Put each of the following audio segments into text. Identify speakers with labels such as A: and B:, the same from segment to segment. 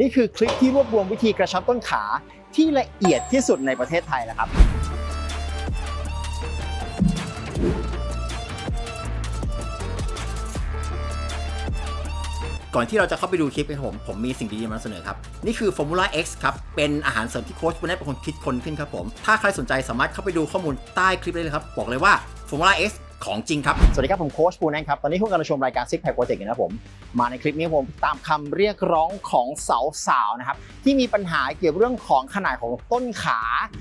A: นี่คือคลิปที่รวบรวมวิธีกระชับต้นขาที่ละเอียดที่สุดในประเทศไทยแล้วครับก่อนที่เราจะเข้าไปดูคลิปกันผม ผมมีสิ่งดีๆมานำเสนอครับ นี่คือ Formula X ครับ เป็นอาหารเสริมที่โค้ชปุณณเป็นคนคิดค้นขึ้นครับผม ถ้าใครสนใจสามารถเข้าไปดูข้อมูลใต้คลิปได้เลยครับ บอกเลยว่า Formula X ของจริงครับ สวัสดีครับ ผมโค้ชปูนันครับ ตอนนี้คุณกำลังชมรายการ Six Pack Project นะครับผม มาในคลิปนี้ผมตามคำเรียกร้องของสาวๆนะครับที่มีปัญหาเกี่ยวกับเรื่องของขนาดของต้นขา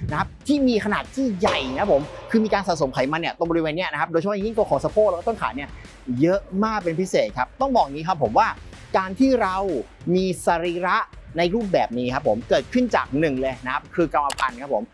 A: นะครับที่มีขนาดที่ใหญ่นะผมคือมีการสะสมไขมันเนี่ยตรงบริเวณเนี้ยนะครับโดยเฉพาะยิ่งตัวของสะโพกแล้วก็ต้นขาเนี่ยเยอะมากเป็นพิเศษครับต้องบอกงี้ครับผมว่าการที่เรามีสรีระ ในรูปแบบนี้ครับผมเกิดขึ้นจากหนึ่งเลยนะครับคือกรรมพันธุ์ครับผม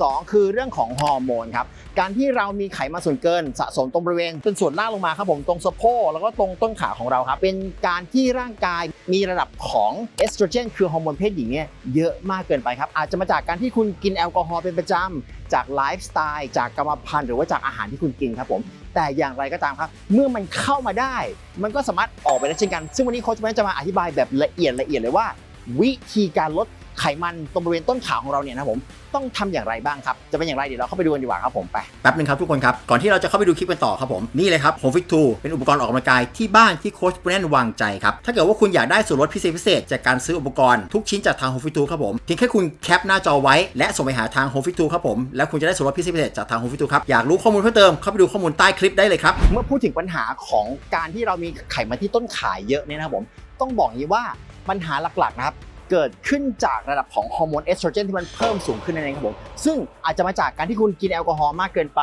A: สองคือเรื่องของฮอร์โมนครับการที่เรามีไขมันส่วนเกินสะสมตรงบริเวณเป็นส่วนล่างลงมาครับผมตรงสะโพกแล้วก็ตรงต้นขาของเราครับเป็นการที่ร่างกายมีระดับของเอสโตรเจนคือฮอร์โมนเพศหญิงเนี่ยเยอะมากเกินไปครับอาจจะมาจากการที่คุณกินแอลกอฮอล์เป็นประจำจากไลฟ์สไตล์จากกรรมพันธุ์หรือว่าจากอาหารที่คุณกินครับผมแต่อย่างไรก็ตามครับ เมื่อมันเข้ามาได้ มันก็สามารถออกไปได้เช่นกัน ซึ่งวันนี้โค้ชแมนจะมาอธิบายแบบละเอียดละเอียดเลยว่า วิธีการลดไขมันตรงบริเวณต้นขาของเราเนี่ยนะครับผมต้องทำอย่างไรบ้างครับ จะเป็นอย่างไรเดี๋ยวเราเข้าไปดูกันดีกว่าครับผมไปแป๊บนึงครับทุกคนครับ ก่อนที่เราจะเข้าไปดูคลิปกันต่อครับผม นี่เลยครับ Home Fit 2เป็นอุปกรณ์ออกกำลังกายที่บ้านที่โค้ชปุณแนนวางใจครับ ถ้าเกิดว่าคุณอยากได้ส่วนลดพิเศษพิเศษจากการซื้ออุปกรณ์ทุกชิ้นจากทาง Home Fit 2ครับผมเพียงแค่คุณแคปหน้าจอไว้และส่งไปหาทาง Home Fit 2ครับผมแล้วคุณจะได้ส่วนลดพิเศษพิเศษจากทาง Home Fit 2ครับอยากรู้ข้อมูลเพิ่มเติมเข้าไปดูข้อมูลใต้คลิปได้เลยครับเมื่อพูดถึงปัญหาของการที่เรามีไขมันที่ต้นขาเยอะเนี่ยนะครับผมต้องบอกอย่างนี้ว่า ปัญหาหลักๆนะครับเกิดขึ้นจากระดับของฮอร์โมนเอสโตรเจนที่มันเพิ่มสูงขึ้นนั่นเองครับผมซึ่งอาจจะมาจากการที่คุณกินแอลกอฮอล์มากเกินไป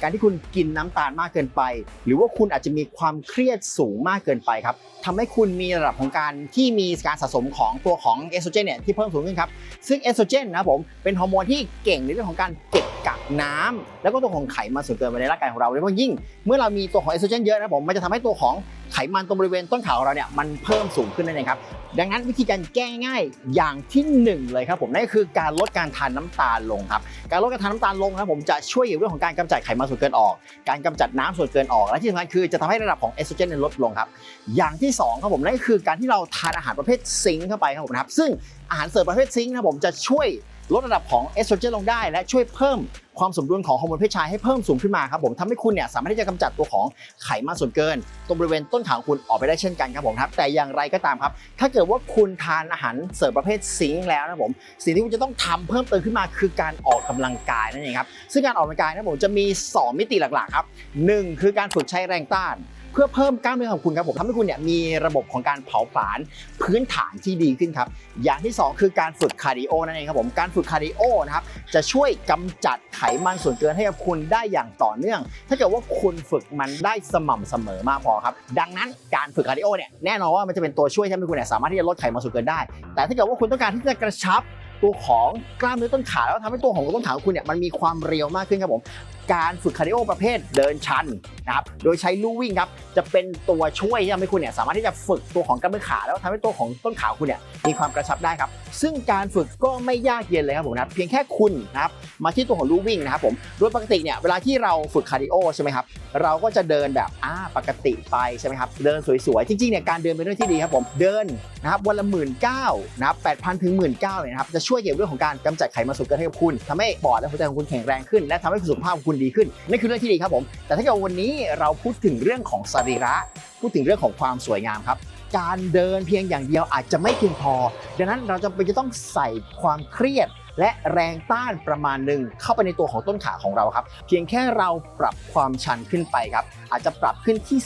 A: การที่คุณกินน้ำตาลมากเกินไป หรือว่าคุณอาจจะมีความเครียดสูงมากเกินไปครับทำให้คุณมีระดับของการที่มีการสะสมของตัวของเอสโตรเจนเนี่ยที่เพิ่มสูงขึ้นครับซึ่งเอสโตรเจนนะผมเป็นฮอร์โมนที่เก่งในเรื่องของการเก็บกักน้ำแล้วก็ตัวของไขมันส่วนเกินไว้ในร่างกายของเราโดยเฉพาะยิ่ง เมื่อเรามีตัวของเอสโตรเจนเยอะนะผมมันจะทำให้ตัวของไขมันตรงบริเวณต้นขาของเราเนี่ยมันเพิ่มสูงขึ้นนั่นเองครับ ดังนั้นวิธีการแก้ง่ายอย่างที่หนึ่งเลยครับผมนั่นก็คือการลดการทานน้ำตาลลงครับ การลดการทานน้ำตาลลงครับผมจะช่วยเรื่องของการกำจัดไขมันส่วนเกินออก การกำจัดน้ำส่วนเกินออก และที่สำคัญคือจะทำให้ระดับของเอสโตรเจนลดลงครับ อย่างที่สองครับผมนั่นก็คือการที่เราทานอาหารประเภทซิงค์เข้าไปครับผมนะครับ ซึ่งอาหารเสริมประเภทซิงค์นะครับผมจะช่วย ลดระดับของเอสโตรเจนลงได้ และช่วยเพิ่มความสมดุลของฮอร์โมนเพศชายให้เพิ่มสูงขึ้นมาครับผมทำให้คุณเนี่ยสามารถที่จะกำจัดตัวของไขมันส่วนเกิน ตรงบริเวณต้นขาของคุณออกไปได้เช่นกันครับผมครับแต่อย่างไรก็ตามครับ ถ้าเกิดว่าคุณทานอาหารเสริมประเภทซิงค์แล้วนะครับผมสิ่งที่คุณจะต้องทำเพิ่มเติมขึ้นมาคือการออกกำลังกายนั่นเองครับซึ่งการออกกำลังกายนะผมจะมี 2 มิติหลักๆครับหนึ่งคือการฝึกใช้แรงต้าน พื่อเพิ่มกล้ามเนื้อของคุณครับผมทำให้คุณเนี่ยมีระบบของการเผาผลาญพื้นฐานที่ดีขึ้นครับอย่างที่สองคือการฝึกคาร์ดิโอนั่นเองครับผมการฝึกคาร์ดิโอนะครับจะช่วยกำจัดไขมันส่วนเกินให้กับคุณได้อย่างต่อเนื่อง ถ้าเกิดว่าคุณฝึกมันได้สม่ำเสมอมากพอครับดังนั้นการฝึกคาร์ดิโอเนี่ยแน่นอนว่ามันจะเป็นตัวช่วยที่ทำให้คุณเนี่ยสามารถที่จะลดไขมันส่วนเกินได้ แต่ถ้าเกิดว่าคุณต้องการที่จะกระชับตัวของกล้ามเนื้อต้นขาแล้วทำให้ตัวของต้นขาของคุณเนี่ยมันมีความเรียวมากขึ้นครับผม การฝึกคาร์ดิโอประเภทเดินชันนะครับ โดยใช้ลู่วิ่งครับ จะเป็นตัวช่วยที่ทำให้คุณเนี่ยสามารถที่จะฝึกตัวของกล้ามเนื้อขา แล้วทำให้ตัวของต้นขาคุณเนี่ยมีความกระชับได้ครับ ซึ่งการฝึกก็ไม่ยากเย็นเลยครับผมนะเพียงแค่คุณนะครับมาที่ตัวของลู่วิ่งนะครับผมโดยปกติเนี่ยเวลาที่เราฝึกคาร์ดิโอใช่ไหมครับเราก็จะเดินแบบอ่าปกติไปใช่ไหมครับเดินสวยๆจริงๆเนี่ยการเดินเป็นเรื่องที่ดีครับผมเดินนะครับวันละหมื่นเก้านะครับแปดพันถึงหมื่นเก้าเนี่ยนะครับจะช่วยเกี่ยวกับเรื่องของการกำจัดไขมันส่วนเกินให้กับคุณทำให้ปอดและหัวใจของคุณแข็งแรงขึ้น และทำให้สุขภาพของคุณดีขึ้นนั่นคือเรื่องที่ดีครับผม แต่ถ้าเกิดวันนี้เราพูดถึงเรื่องของสรีระ พูดถึงเรื่องของความสวยงามครับ การเดินเพียงอย่างเดียวอาจจะไม่เพียงพอ ดังนั้นเราจำเป็นจะต้องใส่ความเครียดและแรงต้านประมาณหนึ่งเข้าไปในตัวของต้นขาของเราครับ เพียงแค่เราปรับความชันขึ้นไปครับ อาจจะปรับขึ้นที่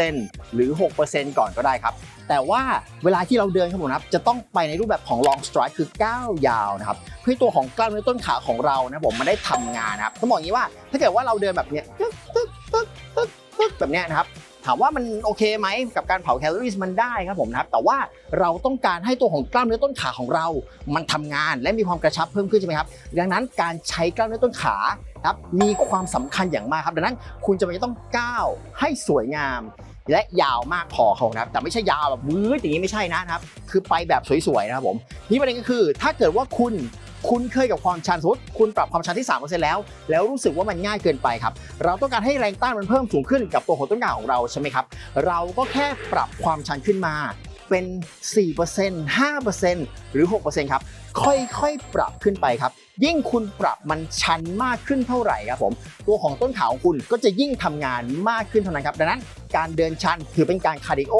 A: 3%หรือ 6%ก่อนก็ได้ครับ แต่ว่าเวลาที่เราเดินครับผมนะครับจะต้องไปในรูปแบบของ long stride คือก้าวยาวนะครับเพื่อให้ตัวของกล้ามเนื้อต้นขาของเรานะผมมันได้ทำงานนะครับต้องบอกอย่างนี้ว่า ถ้าเกิดว่าเราเดินแบบเนี้ยตึ๊กตึ๊กตึ๊กตึ๊กตึ๊กแบบเนี้ยนะครับถามว่ามันโอเคไหมกับการเผาแคลอรี่มันได้ครับผมนะครับแต่ว่าเราต้องการให้ตัวของกล้ามเนื้อต้นขาของเรา มันทำงานและมีความกระชับเพิ่มขึ้นใช่ไหมครับดังนั้นการใช้กล้ามเนื้อต้นขานะครับมีความสำคัญอย่างมากครับดังนั้นคุณจะไม่ต้องก้าวให้สวยงาม และยาวมากพอเขาครับ แต่ไม่ใช่ยาวแบบวืดอย่างนี้ไม่ใช่นะครับ คือไปแบบสวยๆนะครับผมนี่ประเด็นก็คือถ้าเกิดว่าคุณคุ้นเคยกับความชันสมมติคุณปรับความชันที่ 3%แล้ว แล้วรู้สึกว่ามันง่ายเกินไปครับ เราต้องการให้แรงต้านมันเพิ่มสูงขึ้นกับตัวของต้นขาของเราใช่ไหมครับ เราก็แค่ปรับความชันขึ้นมา
B: เป็น 4% 5%หรือ 6%ครับ ค่อยๆ ปรับขึ้นไปครับ ยิ่งคุณปรับมันชันมากขึ้นเท่าไหร่ครับผมตัวของต้นขาของคุณก็จะยิ่งทำงานมากขึ้นเท่านั้นครับดังนั้นการเดินชันถือเป็นการคาร์ดิโอ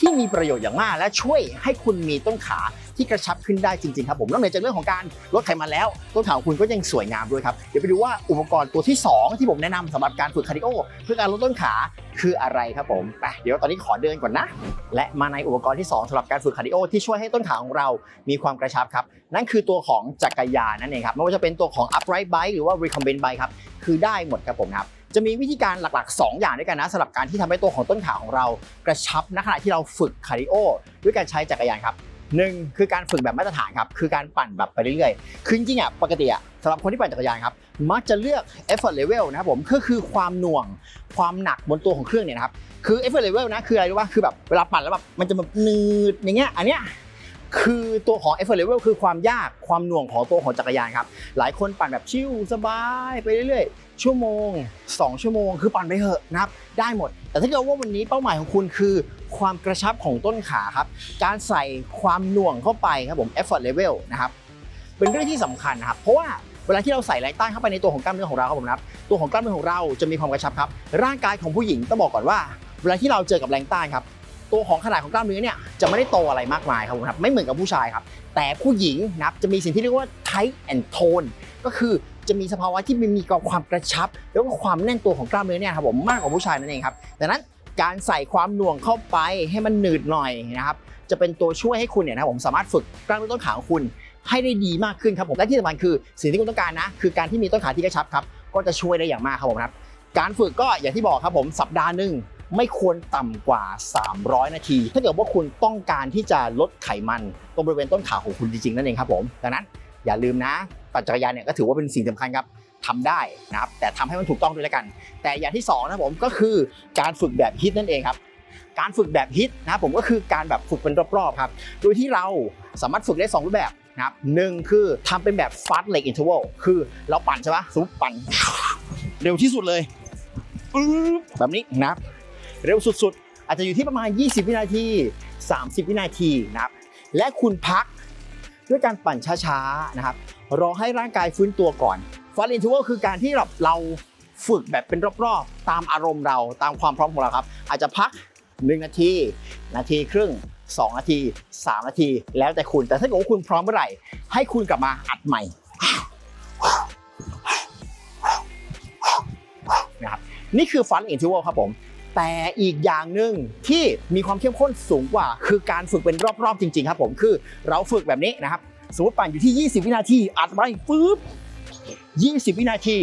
B: ที่มีประโยชน์อย่างมาก และช่วยให้คุณมีต้นขา ที่กระชับขึ้นได้จริงๆครับผมนอกเหนือจากเรื่องของการลดไขมันแล้วต้นขาของคุณก็ยังสวยงามด้วยครับเดี๋ยวไปดูว่าอุปกรณ์ตัวที่ 2 ที่ผมแนะนำสำหรับการฝึกคาร์ดิโอเพื่อการลดต้นขาคืออะไรครับผมไปเดี๋ยวตอนนี้ขอเดินก่อนนะ และมาในอุปกรณ์ที่ 2สำหรับการฝึกคาร์ดิโอที่ช่วยให้ต้นขาของเรามีความกระชับครับนั่นคือตัวของจักรยานนั่นเองครับไม่ว่าจะเป็นตัวของ upright bike หรือว่า recumbent bike ครับคือได้หมดครับผมครับจะมีวิธีการหลักๆ 2 อย่างด้วยกันนะสำหรับการที่ทำให้ตัวของต้นขาของเรากระชับณขณะที่เราฝึกคาร์ดิโอด้วยการใช้จักรยานครับ หนึ่งคือการฝึกแบบมาตรฐานครับ คือการปั่นแบบไปเรื่อยๆ คือจริงๆอะปกติอะสำหรับคนที่ปั่นจักรยานครับ มักจะเลือก effort level นะครับผมก็คือความหน่วงความหนักบนตัวของเครื่องเนี่ยนะครับ คือ effort level นะคืออะไรรู้ป่ะคือแบบเวลาปั่นแล้วแบบมันจะแบบนืดอย่างเงี้ยอันเนี้ยคือตัวของ effort level คือความยากความหน่วงของตัวของจักรยานครับ หลายคนปั่นแบบชิลสบายไปเรื่อยๆ ชั่วโมง 2 ชั่วโมง คือปั่นไปเถอะนะครับ ได้หมด แต่ถ้าเกิดว่าวันนี้เป้าหมายของคุณคือ ความกระชับของต้นขาครับ การใส่ความหน่วงเข้าไปครับผม effort level นะครับ เป็นเรื่องที่สำคัญนะครับ เพราะว่าเวลาที่เราใส่แรงต้านเข้าไปในตัวของกล้ามเนื้อของเราครับผมนะครับ ตัวของกล้ามเนื้อของเราจะมีความกระชับครับ ร่างกายของผู้หญิงต้องบอกก่อนว่า เวลาที่เราเจอกับแรงต้านครับ ตัวของขนาดของกล้ามเนื้อเนี่ยจะไม่ได้โตอะไรมากมายครับผมครับ ไม่เหมือนกับผู้ชายครับ แต่ผู้หญิงนะครับจะมีสิ่งที่เรียกว่า tight and tone ก็คือ จะมีสภาวะที่มีความกระชับ แล้วก็ความแน่นตัวของกล้ามเนื้อเนี่ยครับผมมากกว่าผู้ชายนั่นเองครับดังนั้นการใส่ความหน่วงเข้าไปให้มันหนืดหน่อยนะครับจะเป็นตัวช่วยให้คุณเนี่ยนะครับผมสามารถฝึกกล้ามเนื้อต้นขาของคุณให้ได้ดีมากขึ้นครับผมและที่สำคัญคือสิ่งที่คุณต้องการนะ คือการที่มีต้นขาที่กระชับครับก็จะช่วยได้อย่างมากครับผมครับการฝึกก็อย่างที่บอกครับผมสัปดาห์หนึ่งไม่ควรต่ำกว่า 300 นาที ถ้าเกิดว่าคุณต้องการที่จะลดไขมันตรงบริเวณต้นขาของคุณจริงๆนั่นเองครับผมดังนั้นอย่าลืมนะ ปั่นจักรยานเนี่ยก็ถือว่าเป็นสิ่งสำคัญครับทำได้นะครับแต่ทำให้มันถูกต้องด้วยแล้วกัน แต่อย่างที่สองนะผมก็คือการฝึกแบบฮิตนั่นเองครับการฝึกแบบฮิตนะผมก็คือการแบบฝึกเป็นรอบๆครับโดยที่เราสามารถฝึกได้ 2 รูปแบบนะครับหนึ่งคือทำเป็นแบบ fast leg interval คือเราปั่นใช่ปะสมมติปั่น เร็วที่สุดเลยแบบนี้นะครับเร็วสุดๆ อาจจะอยู่ที่ประมาณ 20 วินาที 30 วินาทีนะครับและคุณพักด้วยการปั่นช้าๆนะครับ รอให้ร่างกายฟื้นตัวก่อน fast leg interval คือการที่เราเราฝึกแบบเป็นรอบๆ ตามอารมณ์เราตามความพร้อมของเราครับ อาจจะพัก 1 นาที นาทีครึ่ง 2 นาที 3 นาที แล้วแต่คุณ แต่ถ้าเกิดว่าคุณพร้อมเมื่อไหร่ ให้คุณกลับมาอัดใหม่นะครับนี่คือฟันอินทิวครับผม แต่อีกอย่างหนึ่งที่มีความเข้มข้นสูงกว่า คือการฝึกเป็นรอบๆจริง ๆ ครับผมคือเราฝึกแบบนี้นะครับ สมมติปั่นอยู่ที่ 20 วินาที อัดไปปึ๊บ20 วินาที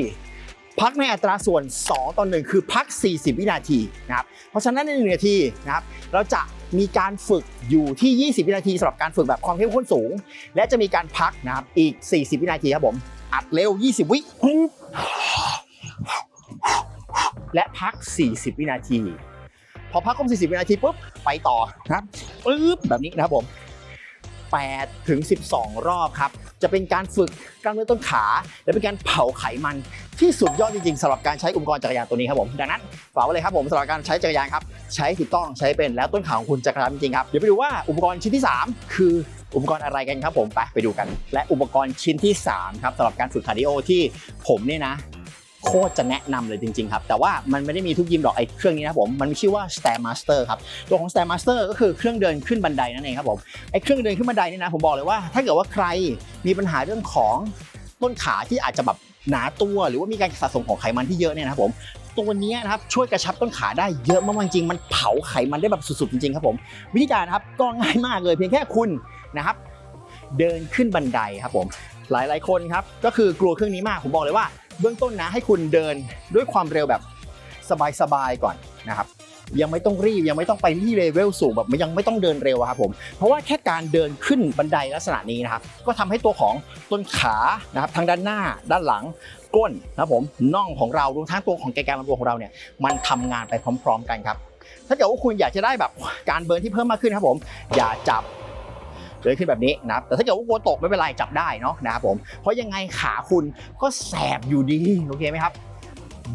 B: พักในอัตราส่วน 2ต่อ1คือพัก 40 วินาทีนะครับ เพราะฉะนั้นใน1นาทีนะครับ เราจะมีการฝึกอยู่ที่ 20 วินาทีสำหรับการฝึกแบบความเข้มข้นสูง และจะมีการพักนะครับอีก 40 วินาทีครับผม อัดเร็ว 20 วิปึ๊บและพัก 40 วินาที พอพักครบ40 วินาทีปุ๊บไปต่อนะครับปึ๊บแบบนี้นะครับผม 8 ถึง 12 รอบครับ จะเป็นการฝึกกล้ามเนื้อต้นขา และเป็นการเผาไขมันที่สุดยอดจริงๆสำหรับการใช้อุปกรณ์จักรยานตัวนี้ครับผม ดังนั้นฝากไว้เลยครับผมสำหรับการใช้จักรยานครับ ใช้ถูกต้องใช้เป็นแล้วต้นขาของคุณจะกระชับจริงๆครับ เดี๋ยวไปดูว่าอุปกรณ์ชิ้นที่ 3 คืออุปกรณ์อะไรกันครับผมไปไปดูกัน และอุปกรณ์ชิ้นที่3ครับสำหรับการฝึกคาร์ดิโอที่ผมเนี่ยนะ โคตรจะแนะนำเลยจริงๆครับ แต่ว่ามันไม่ได้มีทุกยิมหรอกไอ้เครื่องนี้นะครับผม มันมีชื่อว่า Stairmaster ครับ ตัวของ Stairmaster ก็คือเครื่องเดินขึ้นบันไดนั่นเองครับผม ไอ้เครื่องเดินขึ้นบันไดนี่นะผมบอกเลยว่า ถ้าเกิดว่าใครมีปัญหาเรื่องของต้นขาที่อาจจะแบบหนาตัว หรือว่ามีการสะสมของไขมันที่เยอะเนี่ยนะครับผมตัวนี้นะครับช่วยกระชับต้นขาได้เยอะมากๆจริงๆมันเผาไขมันได้แบบสุดๆจริงๆครับผมวิธีการนะครับก็ง่ายมากเลยเพียงแค่คุณนะครับ เดินขึ้นบันไดครับผมหลายๆคนครับก็คือกลัวเครื่องนี้มากผมบอกเลยว่า เบื้องต้นนะให้คุณเดินด้วยความเร็วแบบสบายๆก่อนนะครับยังไม่ต้องรีบยังไม่ต้องไปที่เลเวลสูงแบบยังไม่ต้องเดินเร็วครับผมเพราะว่าแค่การเดินขึ้นบันไดลักษณะนี้นะครับก็ทำให้ตัวของต้นขานะครับทางด้านหน้าด้านหลังก้นนะผมน่องของเรารวมทั้งตัวของแกนกลางลำตัวของเราเนี่ยมันทำงานไปพร้อม ๆ กันครับ ถ้าเกิดว่าคุณอยากจะได้แบบการเบิร์นที่เพิ่มมากขึ้นครับผมอย่าจับ เดินขึ้นแบบนี้นะครับแต่ถ้าเกิดว่ากลัวตกไม่เป็นไรจับได้เนาะนะครับผมเพราะยังไงขาคุณก็แสบอยู่ดีโอเคไหมครับ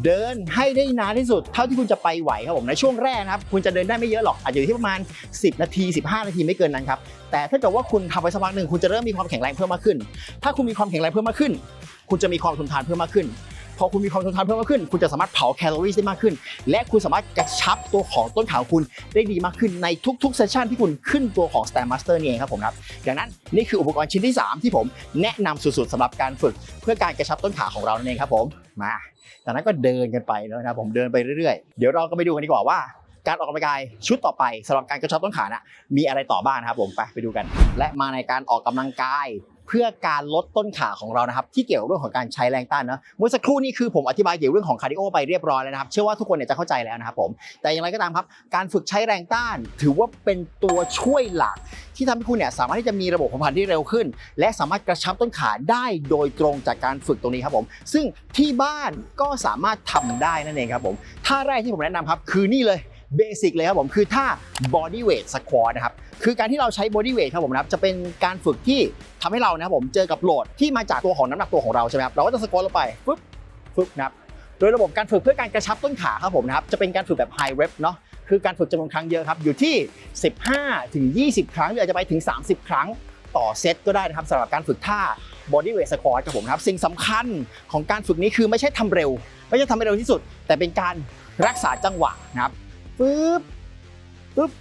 B: เดินให้ได้นานที่สุดเท่าที่คุณจะไปไหวครับผมในช่วงแรกนะครับ คุณจะเดินได้ไม่เยอะหรอกอาจจะอยู่ที่ประมาณ 10 นาที 15 นาทีไม่เกินนั้นครับแต่ถ้าเกิดว่าคุณทำไปสักพักหนึ่งคุณจะเริ่มมีความแข็งแรงเพิ่มมากขึ้น ถ้าคุณมีความแข็งแรงเพิ่มมากขึ้น คุณจะมีความทนทานเพิ่มมากขึ้น พอคุณมีความทนทานเพิ่มมากขึ้น คุณจะสามารถเผาแคลอรี่ได้มากขึ้น และคุณสามารถกระชับตัวของต้นขาของคุณได้ดีมากขึ้นในทุกๆเซสชันที่คุณขึ้นตัวของ Stand Master นี่เองครับผมครับดังนั้นนี่คืออุปกรณ์ชิ้นที่ 3 ที่ผมแนะนำสุดๆสำหรับการฝึก เพื่อการกระชับต้นขาของเรานั่นเองครับผมมาจากนั้นก็เดินกันไปนะครับผมเดินไปเรื่อยๆ เดี๋ยวเราก็ไปดูกันดีกว่าว่าการออกกำลังกายชุดต่อไปสำหรับการกระชับต้นขาน่ะมีอะไรต่อบ้างนะครับผมไปไปดูกัน และมาในการออกกำลังกาย เพื่อการลดต้นขาของเรานะครับที่เกี่ยวกับเรื่องของการใช้แรงต้านเนอะเมื่อสักครู่นี้คือผมอธิบายเกี่ยวกับเรื่องของคาร์ดิโอไปเรียบร้อยแล้วนะครับเชื่อว่าทุกคนเนี่ยจะเข้าใจแล้วนะครับผมแต่อย่างไรก็ตามครับ การฝึกใช้แรงต้าน ถือว่าเป็นตัวช่วยหลัก ที่ทำให้คุณเนี่ยสามารถที่จะมีระบบเผาผลาญที่เร็วขึ้น และสามารถกระชับต้นขาได้โดยตรงจากการฝึกตรงนี้ครับผม ซึ่งที่บ้านก็สามารถทำได้นั่นเองครับผมท่าแรกที่ผมแนะนำครับคือนี่เลย เบสิกเลยครับผมคือท่า body weight squat นะครับคือการที่เราใช้ body weight ครับผมนะครับจะเป็นการฝึกที่ทำให้เรานะครับผมเจอกับโหลดที่มาจากตัวของน้ำหนักตัวของเราใช่ไหมครับเราก็จะสควอตลงไปฟึบฟึบนะครับโดยระบบการฝึกเพื่อการกระชับต้นขาครับผมนะครับจะเป็นการฝึกแบบ high rep เนาะคือการฝึกจำนวนครั้งเยอะครับอยู่ที่ 15ถึง20 ครั้งหรืออาจจะไปถึง 30 ครั้งต่อเซตก็ได้นะครับสำหรับการฝึกท่า body weight squat ครับผมนะครับสิ่งสำคัญของการฝึกนี้คือไม่ใช่ทำเร็ว ไม่ใช่ทำให้เร็วที่สุด แต่เป็นการรักษาจังหวะนะครับ ปึ๊บปึ๊บ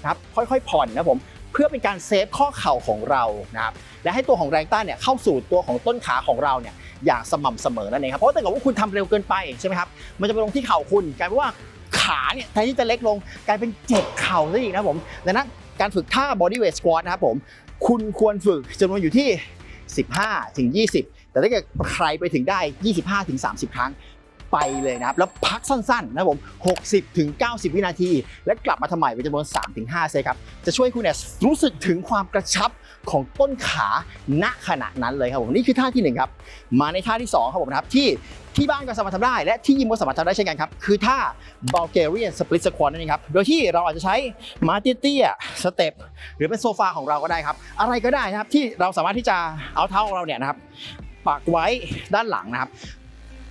B: นะครับค่อยๆ ผ่อนนะผมเพื่อเป็นการเซฟข้อเข่าของเรานะครับและให้ตัวของแรงต้านเนี่ยเข้าสู่ตัวของต้นขาของเราเนี่ยอย่างสม่ำเสมอนั่นเองครับเพราะถ้าเกิดว่าคุณทำเร็วเกินไปใช่ไหมครับมันจะไปลงที่เข่าคุณกลายเป็นว่าขาเนี่ยแทนที่จะเล็กลงกลายเป็นเจ็บเข่าซะอีกนะผมดังนั้นการฝึกท่า body weight squat นะครับผมคุณควรฝึกจำนวนอยู่ที่ 15 ถึง 20 แต่ถ้าเกิดใครไปถึงได้ 25 ถึง 30 ครั้ง ไปเลยนะครับ แล้วพักสั้นๆนะครับผม 60 ถึง 90 วินาที และกลับมาทำใหม่เป็นจำนวน3-5เซตครับ จะช่วยคุณเนี่ยรู้สึกถึงความกระชับของต้นขาณขณะนั้นเลยครับผม นี่คือท่าที่1ครับ มาในท่าที่ 2 ครับผมนะครับที่ที่บ้านก็สามารถทำได้ และที่ยิมก็สามารถทำได้เช่นกันครับ คือท่า Bulgarian Split Squat นั่นเองครับ โดยที่เราอาจจะใช้มาเตี้ยๆสเต็ปหรือเป็นโซฟาของเราก็ได้ครับ อะไรก็ได้นะครับที่เราสามารถที่จะเอาเท้าของเราเนี่ยนะครับปักไว้ด้านหลังนะครับ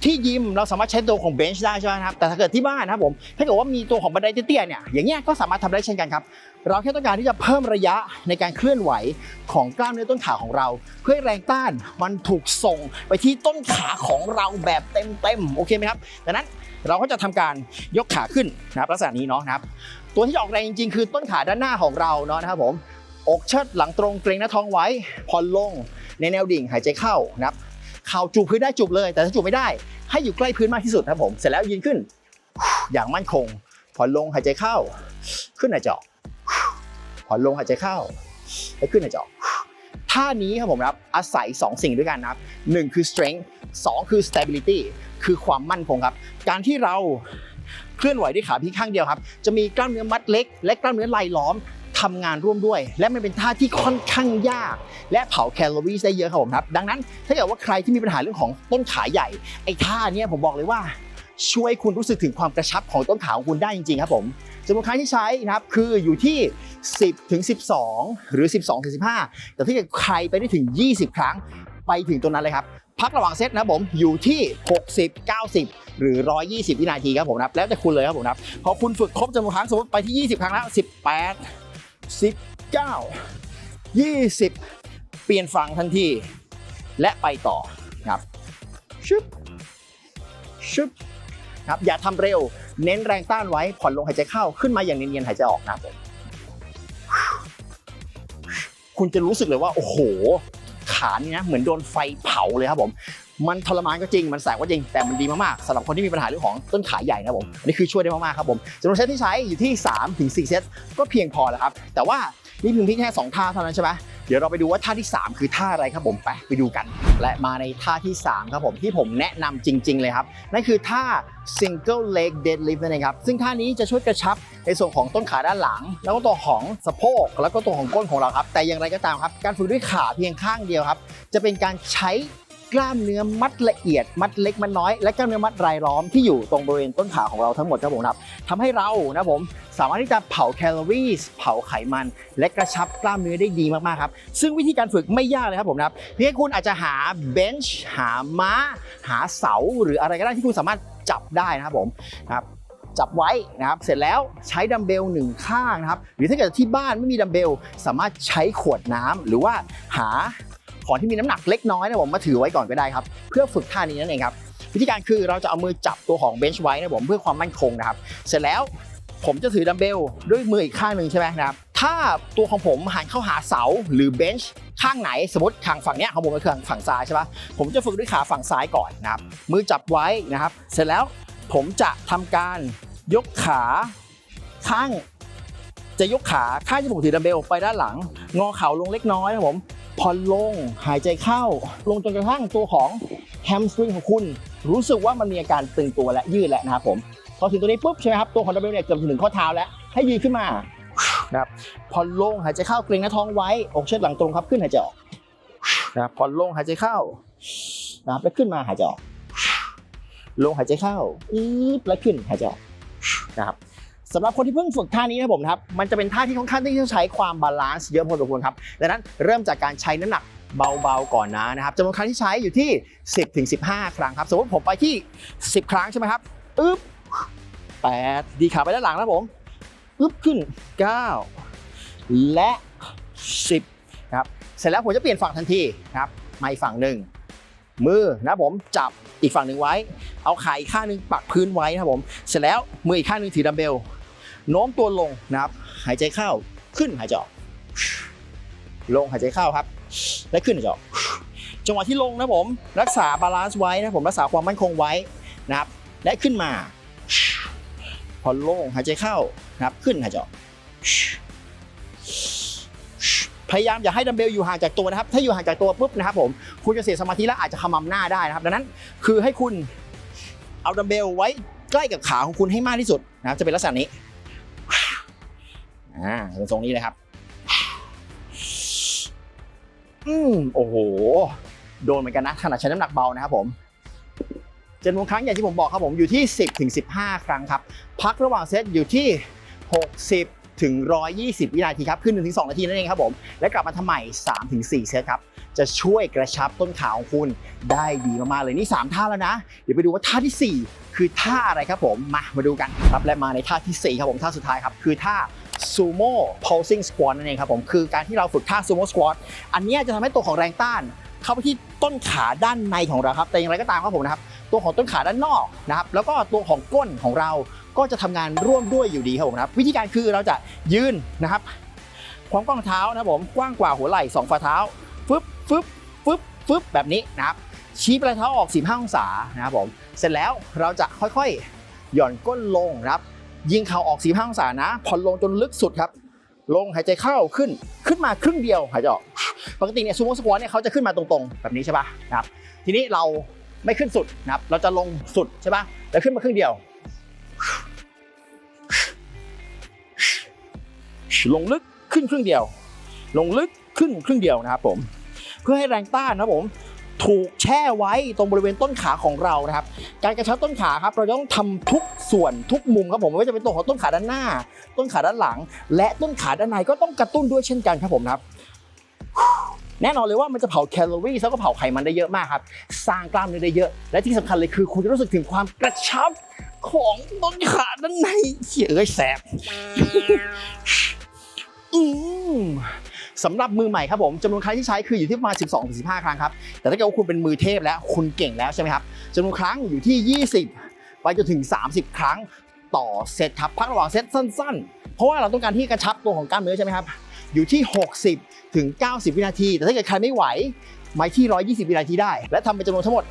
B: ที่ยิมเราสามารถใช้ตัวของเบนช์ได้ใช่ไหมครับ แต่ถ้าเกิดที่บ้านนะครับผม ถ้าเกิดว่ามีตัวของบันไดเตี้ยๆเนี่ย อย่างเงี้ยก็สามารถทำได้เช่นกันครับ เราแค่ต้องการที่จะเพิ่มระยะในการเคลื่อนไหวของกล้ามเนื้อต้นขาของเรา เพื่อให้แรงต้านมันถูกส่งไปที่ต้นขาของเราแบบเต็มๆ โอเคไหมครับ ดังนั้นเราก็จะทำการยกขาขึ้นนะครับลักษณะนี้เนาะครับ ตัวที่ออกแรงจริงๆ คือต้นขาด้านหน้าของเราเนาะนะครับผม อกเชิดหลังตรงเกรงหน้าท้องไว้ผ่อนลงในแนวดิ่งหายใจเข้านะครับ เข่าจูบพื้นได้จูบเลย แต่ถ้าจูบไม่ได้ ให้อยู่ใกล้พื้นมากที่สุดนะครับผม เสร็จแล้วยืนขึ้น อย่างมั่นคง ผ่อนลงหายใจเข้า ขึ้นหายใจออกผ่อนลงหายใจเข้าและขึ้นหายใจออกท่านี้ครับผมครับอาศัย 2 สิ่งด้วยกันนะครับหนึ่งคือ strength สองคือ stability คือความมั่นคงครับ การที่เราเคลื่อนไหวด้วยขาเพียงข้างเดียวครับ จะมีกล้ามเนื้อมัดเล็ก และกล้ามเนื้อไหล่ล้อม ทำงานร่วมด้วย และมันเป็นท่าที่ค่อนข้างยาก และเผาแคลอรี่ได้เยอะครับผมครับดังนั้นถ้าเกิดว่าใครที่มีปัญหาเรื่องของต้นขาใหญ่ ไอ้ท่าเนี้ยผมบอกเลยว่าช่วยคุณรู้สึกถึงความกระชับของต้นขาของคุณได้จริงๆครับผมจำนวนครั้งที่ใช้นะครับคืออยู่ที่ 10ถึง12 หรือ 12ถึง15 แต่ถ้าเกิดใครไปได้ถึง 20 ครั้งไปถึงตรงนั้นเลยครับ พักระหว่างเซตนะผมอยู่ที่ 60 90 หรือ 120 วินาทีครับผมนะครับแล้วแต่คุณเลยครับผมนะครับพอคุณฝึกครบจำนวนครั้งสมมติไปที่ 20 ครั้งแล้ว 18 19 20 เปลี่ยนฝั่งทันที และไปต่อครับชึบชึบครับอย่าทำเร็ว เน้นแรงต้านไว้ ผ่อนลงหายใจเข้าขึ้นมาอย่างเนียนๆหายใจออกนะครับผมคุณจะรู้สึกเลยว่า โอ้โห ขานี่นะ เหมือนโดนไฟเผาเลยครับผม มันทรมานก็จริง มันแสบก็จริง แต่มันดีมากๆสำหรับคนที่มีปัญหาเรื่องของต้นขาใหญ่นะผมอันนี้คือช่วยได้มากๆครับผมจำนวนเซตที่ใช้อยู่ที่3ถึง4เซตก็เพียงพอแล้วครับ แต่ว่านี่เพียงพียงแค่สองท่าเท่านั้นใช่ไหมเดี๋ยวเราไปดูว่าท่าที่ 3 คือท่าอะไรครับผมไปไปดูกัน และมาในท่าที่ 3 ครับผมที่ผมแนะนำจริง ๆ เลยครับ นั่นคือท่า single leg deadlift นั่นเองครับ ซึ่งท่านี้จะช่วยกระชับในส่วนของต้นขาด้านหลัง แล้วก็ตัวของสะโพก แล้วก็ตัวของก้นของเราครับ แต่อย่างไรก็ตามครับ การฝึกด้วยขาเพียงข้างเดียวครับ จะเป็นการใช้ กล้ามเนื้อมัดละเอียด มัดเล็กมัดน้อย และกล้ามเนื้อมัดรายล้อมที่อยู่ตรงบริเวณต้นขาของเราทั้งหมดครับผมครับทำให้เรานะผมสามารถที่จะเผาแคลอรี่เผาไขมัน และกระชับกล้ามเนื้อได้ดีมากๆครับ ซึ่งวิธีการฝึกไม่ยากเลยครับผมนะครับเพียงคุณอาจจะหาเบนช์หาม้า หาเสาหรืออะไรก็ได้ที่คุณสามารถจับได้นะครับผมนะครับจับไว้นะครับ เสร็จแล้วใช้ดัมเบลหนึ่งข้างนะครับ หรือถ้าเกิดที่บ้านไม่มีดัมเบล สามารถใช้ขวดน้ำหรือว่าหา ของที่มีน้ำหนักเล็กน้อยนะผมมาถือไว้ก่อนก็ได้ครับเพื่อฝึกท่านี้นั่นเองครับวิธีการคือเราจะเอามือจับตัวของเบนช์ไว้นะผมเพื่อความมั่นคงนะครับเสร็จแล้วผมจะถือดัมเบลด้วยมืออีกข้างหนึ่งใช่ไหมนะครับถ้าตัวของผมหันเข้าหาเสาหรือเบนช์ข้างไหนสมมติทางฝั่งเนี้ยของผมเป็นฝั่งฝั่งซ้ายใช่ปะผมจะฝึกด้วยขาฝั่งซ้ายก่อนนะครับมือจับไว้นะครับ เสร็จแล้วผมจะทำการยกขาข้าง จะยกขาข้างที่ผมถือดัมเบลไปด้านหลัง งอเข่าลงเล็กน้อยนะครับผม พอลงหายใจเข้า ลงจนกระทั่งตัวของแฮมสตริงของคุณ รู้สึกว่ามันมีอาการตึงตัวและยืดแล้วนะครับผมพอถึงตัวนี้ปุ๊บใช่ไหมครับตัวของดัมเบลเนี่ยเกือบถึงข้อเท้าแล้ว ให้ยืนขึ้นมานะครับพอลงหายใจเข้าเกรงหน้าท้องไว้อกเชิดหลังตรงครับขึ้นหายใจออกนะครับพอลงหายใจเข้านะครับแล้วขึ้นมาหายใจออกลงหายใจเข้าอีบแล้วขึ้นหายใจออกนะครับ สำหรับคนที่เพิ่งฝึกท่านี้นะผมครับมันจะเป็นท่าที่ค่อนข้างที่จะใช้ความบาลานซ์เยอะพอสมควรครับดังนั้นเริ่มจากการใช้น้ำหนักเบาๆก่อนนะนะครับจำนวนครั้งที่ใช้อยู่ที่ 10ถึง15 ครั้งครับสมมติผมไปที่ 10 ครั้งใช่ไหมครับอึ๊บ8ดีขาไปด้านหลังนะผมอึ๊บขึ้น 9 และ 10นะครับเสร็จแล้วผมจะเปลี่ยนฝั่งทันทีนะครับมาอีกฝั่งหนึ่งมือนะผมจับอีกฝั่งหนึ่งไว้ เอาขาอีกข้างหนึ่งปักพื้นไว้นะครับผม เสร็จแล้วมืออีกข้างหนึ่งถือดัมเบล โน้มตัวลงนะครับ หายใจเข้าขึ้นหายใจออก ลงหายใจเข้าครับ และขึ้นหายใจออก จังหวะที่ลงนะผม รักษาบาลานซ์ไว้นะผมรักษาความมั่นคงไว้นะครับ และขึ้นมา พอลงหายใจเข้านะครับ ขึ้นหายใจออก พยายามอย่าให้ดัมเบลอยู่ห่างจากตัวนะครับ ถ้าอยู่ห่างจากตัวปุ๊บนะครับผม คุณจะเสียสมาธิและอาจจะขมำหน้าได้นะครับ ดังนั้นคือให้คุณเอาดัมเบลไว้ใกล้กับขาของคุณให้มากที่สุดนะครับจะเป็นลักษณะนี้ อ่าเป็นทรงนี้เลยครับ อืมโอ้โห โดนเหมือนกันนะขนาดใช้น้ำหนักเบานะครับผมจำนวนครั้งอย่างที่ผมบอกครับผมอยู่ที่ 10ถึง15 ครั้งครับ พักระหว่างเซตอยู่ที่ 60ถึง120 วินาทีครับขึ้น1ถึง2นาทีนั่นเองครับผม และกลับมาทำใหม่3ถึง4เซตครับ จะช่วยกระชับต้นขาของคุณได้ดีมากๆเลยนี่ 3 ท่าแล้วนะ เดี๋ยวไปดูว่าท่าทีสี่4 คือท่าอะไรครับผมมามาดูกันครับและมาในท่าทีสี่4 ครับผมท่าสุดท้ายครับคือท่า sumo pulsing squat นั่นเองครับผมคือการที่เราฝึกท่า sumo squat อันนี้จะทำให้ตัวของแรงต้านเข้าไปที่ต้นขาด้านในของเราครับ แต่อย่างไรก็ตามครับผมนะครับ ตัวของต้นขาด้านนอกนะครับ แล้วก็ตัวของก้นของเราก็จะทำงานร่วมด้วยอยู่ดีครับผมนะครับ วิธีการคือเราจะยืนนะครับ ความกว้างเท้านะครับผมกว้างกว่าหัวไหล่สองฝ่าเท้าฟึบฟึบฟึบฟึบแบบนี้นะครับชี้ปลายเท้าออก45องศานะครับผมเสร็จแล้วเราจะค่อยๆ หย่อนก้นลงนะครับ ยิงเข่าออก45องศานะผ่อนลงจนลึกสุดครับ ลงหายใจเข้าขึ้นขึ้นมาครึ่งเดียวหายใจออก ปกติเนี่ยซูโม่สควอตเนี่ยเขาจะขึ้นมาตรงๆ แบบนี้ใช่ปะนะครับทีนี้เราไม่ขึ้นสุดนะครับ เราจะลงสุดใช่ปะแล้วขึ้นมาครึ่งเดียว ลงลึกขึ้นครึ่งเดียว ลงลึกขึ้นครึ่งเดียวนะครับผม เพื่อให้แรงต้านนะครับผม ถูกแช่ไว้ตรงบริเวณต้นขาของเรานะครับ การกระชับต้นขาครับเราต้องทำทุกส่วนทุกมุมครับผมไม่ว่าจะเป็นตัวของต้นขาด้านหน้า ต้นขาด้านหลัง และต้นขาด้านในก็ต้องกระตุ้นด้วยเช่นกันครับผมครับแน่นอนเลยว่ามันจะเผาแคลอรี่แล้วก็เผาไขมันได้เยอะมากครับ สร้างกล้ามเนื้อได้เยอะ และที่สำคัญเลยคือคุณจะรู้สึกถึงความกระชับของต้นขาด้านในเหี้ยอ้ยแสบอืม สำหรับมือใหม่ครับผมจำนวนครั้งที่ใช้คืออยู่ที่ประมาณ 12-15 ครั้งครับ แต่ถ้าเกิดว่าคุณเป็นมือเทพแล้วคุณเก่งแล้วใช่ไหมครับจำนวนครั้งอยู่ที่ 20 ไปจนถึง 30 ครั้งต่อเซตครับ พักระหว่างเซตสั้น ๆ เพราะว่าเราต้องการที่กระชับตัวของกล้ามเนื้อใช่ไหมครับ อยู่ที่ 60 ถึง 90 วินาที แต่ถ้าเกิดใครไม่ไหว ไม้ที่ 120 วินาทีได้ และทำเป็นจำนวนทั้งหมด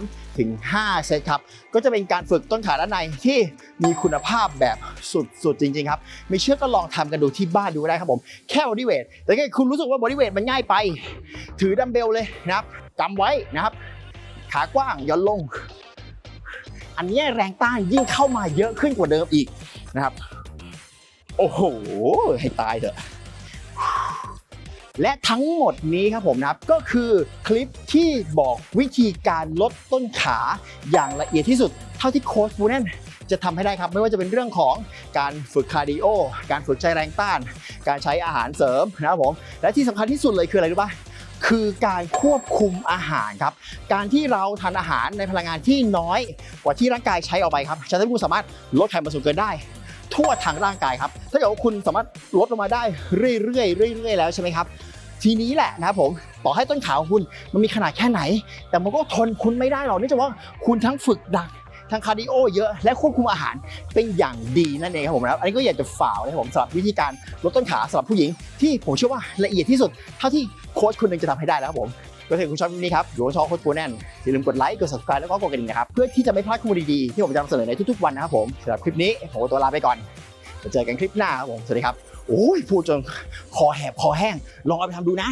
B: 3 ถึง 5 เซตครับ ก็จะเป็นการฝึกต้นขาด้านในที่มีคุณภาพแบบสุดๆ จริง ๆ ครับ ไม่เชื่อก็ลองทำกันดูที่บ้านดูได้ครับผม แค่บอดี้เวทแต่ถ้าคุณรู้สึกว่าบอดี้เวทมันง่ายไป ถือดัมเบลเลยนะครับกำไว้นะครับ ขากว้างย่อนลง อันนี้แรงต้านยิ่งเข้ามาเยอะขึ้นกว่าเดิมอีกนะครับ โอ้โห ให้ตายเถอะ และทั้งหมดนี้ครับผมนะครับก็คือคลิปที่บอกวิธีการลดต้นขาอย่างละเอียดที่สุด เท่าที่โค้ชบูแนนจะทำให้ได้ครับ ไม่ว่าจะเป็นเรื่องของการฝึกคาร์ดิโอ การฝึกใจแรงต้าน การใช้อาหารเสริมนะครับผม และที่สำคัญที่สุดเลยคืออะไรรู้ป่ะคือการควบคุมอาหารครับ การที่เราทานอาหารในพลังงานที่น้อยกว่าที่ร่างกายใช้ออกไปครับจะทำให้คุณสามารถลดไขมันส่วนเกินได้ ทั่วทางร่างกายครับ ถ้าเกิดว่าคุณสามารถลดลงมาได้เรื่อยๆเรื่อยๆแล้วใช่ไหมครับ ทีนี้แหละนะครับผมต่อให้ต้นขาของคุณมันมีขนาดแค่ไหน แต่มันก็ทนคุณไม่ได้หรอกเนื่องจากว่าคุณทั้งฝึกหนักทั้งคาร์ดิโอเยอะและควบคุมอาหารเป็นอย่างดีนั่นเองครับผมนะครับอันนี้ก็อยากจะฝากนะครับผมสำหรับวิธีการลดต้นขาสำหรับผู้หญิง ที่ผมเชื่อว่าละเอียดที่สุดเท่าที่โค้ชคนหนึ่งจะทำให้ได้แล้วครับผม ก็ถ้าคุณชอบนี้ครับอยู่ช่องโค้ชปูแน่นอย่าลืมกดไลค์กด subscribe แล้วก็กดกระดิ่งนะครับเพื่อที่จะไม่พลาดข้อมูลดีๆที่ผมจะนำเสนอในทุกๆวันนะครับผมสำหรับคลิปนี้ผมตัวลาไปก่อนเจอกันคลิปหน้าครับผมสวัสดีครับโอ้ยพูดจนคอแหบคอแห้งลองเอาไปทำดูนะ